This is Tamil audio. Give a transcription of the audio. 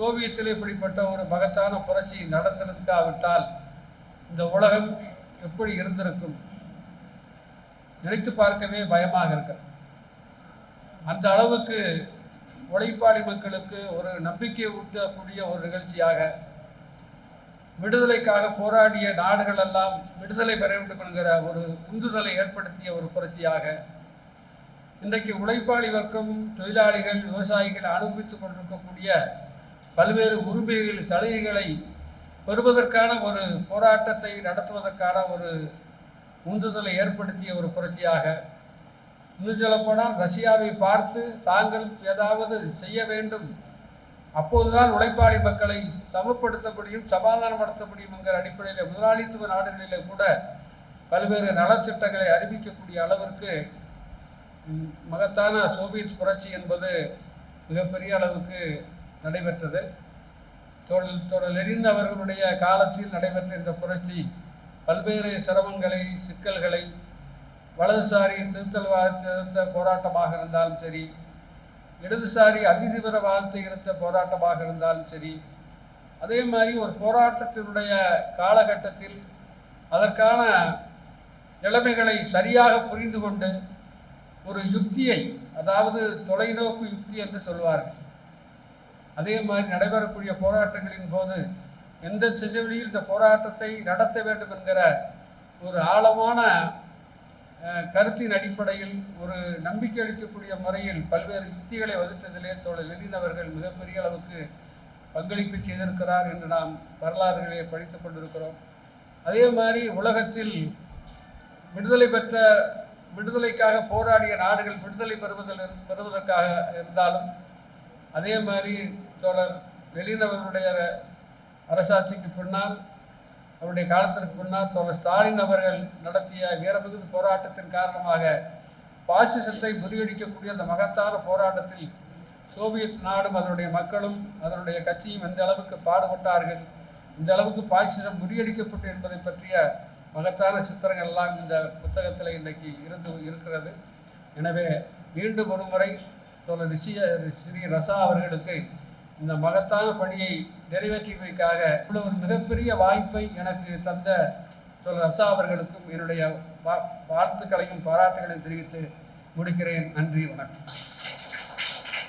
சோவியத்தில் இப்படிப்பட்ட ஒரு மகத்தான புரட்சி நடந்திருக்காவிட்டால் இந்த உலகம் எப்படி இருந்திருக்கும்? நினைத்து பார்க்கவே பயமாக இருக்கிறது. அந்த அளவுக்கு உழைப்பாளி மக்களுக்கு ஒரு நம்பிக்கை ஊட்டக்கூடிய ஒரு நிகழ்ச்சியாக விடுதலைக்காக போராடிய நாடுகள் எல்லாம் விடுதலை பெற வேண்டும் என்கிற ஒரு உந்துதலை ஏற்படுத்திய ஒரு புரட்சியாக இன்றைக்கு உழைப்பாளி வர்க்கம் தொழிலாளிகள் விவசாயிகள் அனுபவித்துக் கொண்டிருக்கக்கூடிய பல்வேறு உரிமைகள் சலுகைகளை பெறுவதற்கான ஒரு போராட்டத்தை நடத்துவதற்கான ஒரு உந்துதலை ஏற்படுத்திய ஒரு புரட்சியாக இன்னும் சொல்லப்போனால் ரஷ்யாவை பார்த்து தாங்கள் ஏதாவது செய்ய வேண்டும் அப்போதுதான் உழைப்பாளி மக்களை சமப்படுத்த முடியும் சமாதானப்படுத்த முடியும் என்கிற அடிப்படையில் முதலாளித்துவ நாடுகளிலே கூட பல்வேறு நலத்திட்டங்களை அறிவிக்கக்கூடிய அளவிற்கு மகத்தான சோவியத் புரட்சி என்பது மிகப்பெரிய அளவுக்கு நடைபெற்றது. தோழல் தோழல் அவர்களுடைய காலத்தில் நடைபெற்ற இந்த புரட்சி பல்வேறு சிரமங்களை சிக்கல்களை வலதுசாரி திருத்தல்வாத திருத்த போராட்டமாக இருந்தாலும் சரி இடதுசாரி அதிதீவிரவாதத்தை இருந்த போராட்டமாக இருந்தாலும் சரி அதே மாதிரி ஒரு போராட்டத்தினுடைய காலகட்டத்தில் அதற்கான நிலைமைகளை சரியாக புரிந்து கொண்டு ஒரு யுக்தியை அதாவது தொலைநோக்கு யுக்தி என்று சொல்வார்கள். அதே மாதிரி நடைபெறக்கூடிய போராட்டங்களின் போது எந்த சிசுவழியில் இந்த போராட்டத்தை நடத்த வேண்டும் என்கிற ஒரு ஆழமான கருத்தின் அடிப்படையில் ஒரு நம்பிக்கை அளிக்கக்கூடிய முறையில் பல்வேறு யுக்திகளை வகுத்ததிலே தோழர் லெனின் அவர்கள் மிகப்பெரிய அளவுக்கு பங்களிப்பு செய்திருக்கிறார் என்று நாம் வரலாறுகளை படித்துக் கொண்டிருக்கிறோம். அதே மாதிரி உலகத்தில் விடுதலை பெற்ற விடுதலைக்காக போராடிய நாடுகள் விடுதலை பெறுவதில் பெறுவதற்காக இருந்தாலும் அதே மாதிரி தோழர் வெளியில் அவர்களுடைய அரசாட்சிக்கு பின்னால் அவருடைய காலத்திற்கு பின்னால் தோழர் ஸ்டாலின் அவர்கள் நடத்திய வீரமிகுந்த போராட்டத்தின் காரணமாக பாசிசத்தை முறியடிக்கக்கூடிய அந்த மகத்தான போராட்டத்தில் சோவியத் நாடும் அதனுடைய மக்களும் அதனுடைய கட்சியும் எந்த அளவுக்கு பாடுபட்டார்கள் இந்த அளவுக்கு பாசிசம் முறியடிக்கப்பட்டு என்பதை பற்றிய மகத்தான சித்திரங்கள் எல்லாம் இந்த புத்தகத்தில் இன்றைக்கு இருந்து இருக்கிறது. எனவே மீண்டும் ஒரு முறை தோழர் ரிஷிய ஸ்ரீ ரசா அவர்களுக்கு இந்த மகத்தான பணியை நிறைவேற்றியமைக்காக இவ்வளோ ஒரு மிகப்பெரிய வாய்ப்பை எனக்கு தந்த தோழர் ரசா அவர்களுக்கும் என்னுடைய வா- வாழ்த்துக்களையும் பாராட்டுகளையும் தெரிவித்து முடிக்கிறேன். நன்றி வணக்கம்.